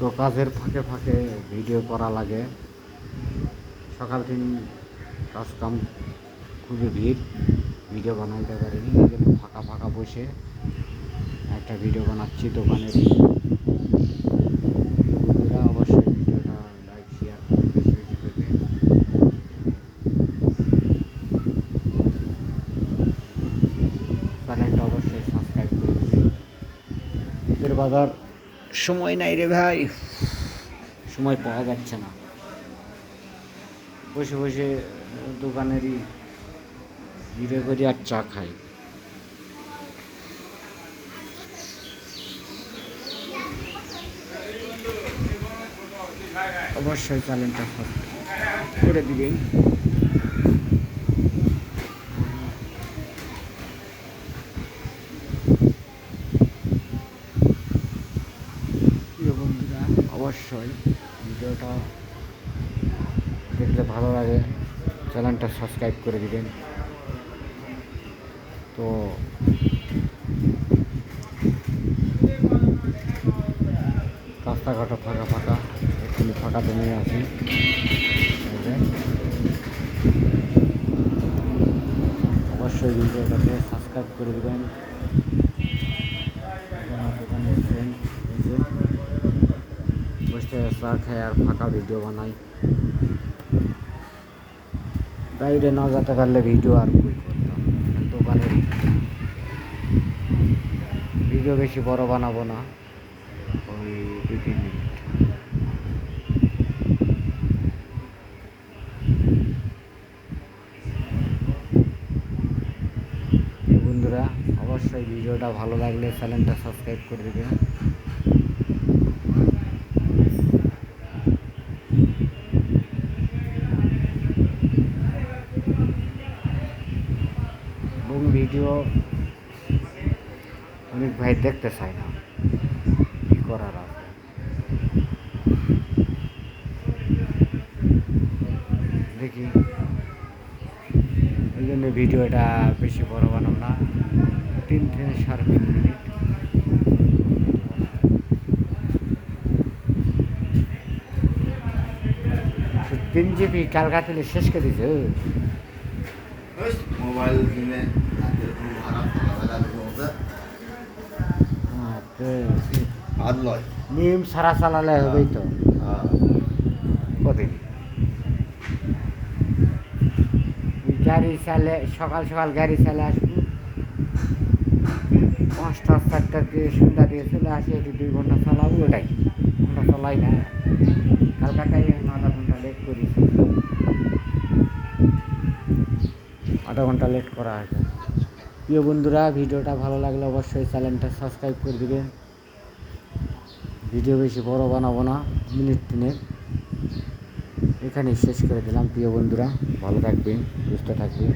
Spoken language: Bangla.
তো কাজের ফাঁকে ফাঁকে ভিডিও করা লাগে। সকাল দিন কাজ কাম খুবই ভিড় ভিডিও বানাইতে পারিনি এই জন্য ফাঁকা ফাঁকা বসে একটা ভিডিও বানাচ্ছি দোকানের। চ্যানেলটা অবশ্যই সাবস্ক্রাইব করে বাজার সময় নাই রে ভাই। সময় পাওয়া যাচ্ছে না। বসে বসে দোকানেরই ভিডিও করি আর চা খাই। অবশ্যই চ্যানেলটা করে দিবেন প্রিয় বন্ধুরা অবশ্যই ভিডিওটা দেখলে ভালো লাগে, চ্যানেলটা সাবস্ক্রাইব করে দিবেন। তো রাস্তাঘাটও ফাঁকা ফাঁকা একটু নিয়ে আসি এই অবশ্যই ভিডিওটাকে সাবস্ক্রাইব করে দেবেন। আমার দোকানের friend, এই যে। বসে চা খাই আর ফাঁকা ভিডিও বানাই। বাইরে না যেতে পারলে ভিডিও আর কই করতাম? দোকানে ভিডিও বেশি বড় বানাবো না। ওই তিন মিনিট। বন্ধুরা অবশ্যই ভিডিওটা ভালো লাগলে চ্যানেলটা সাবস্ক্রাইব করে দেবেন। এবং ভিডিও অনেক ভাই দেখতে চায় না। কি করার আছে? দেখি। এই জন্য ভিডিওটা বেশি বড় বানাব না। তিন থেকে সাড়ে তিন মিনিট। তিন জিবি ক্যালকাটিলে শেষ করে মোবাইল হাত লয় নিম সারা চালালে হবেই তো কদিন গাড়ি চালে সকাল সকাল গাড়ি চালে আসব পাঁচটা চারটা দিয়ে সন্ধ্যা দিয়ে চলে আসি একটু দুই ঘণ্টা চালাবো ওটাই ঘণ্টা চালাই না কালকাটায় আধা ঘণ্টা লেট করি আধা ঘণ্টা লেট করা আছে। প্রিয় বন্ধুরা, ভিডিওটা ভালো লাগলে অবশ্যই চ্যানেলটা সাবস্ক্রাইব করে দেবেন ভিডিও বেশি বড় বানাবো না মিনিট তিনের এখানেই শেষ করে দিলাম, প্রিয় বন্ধুরা। ভালো থাকবেন, সুস্থ থাকবেন।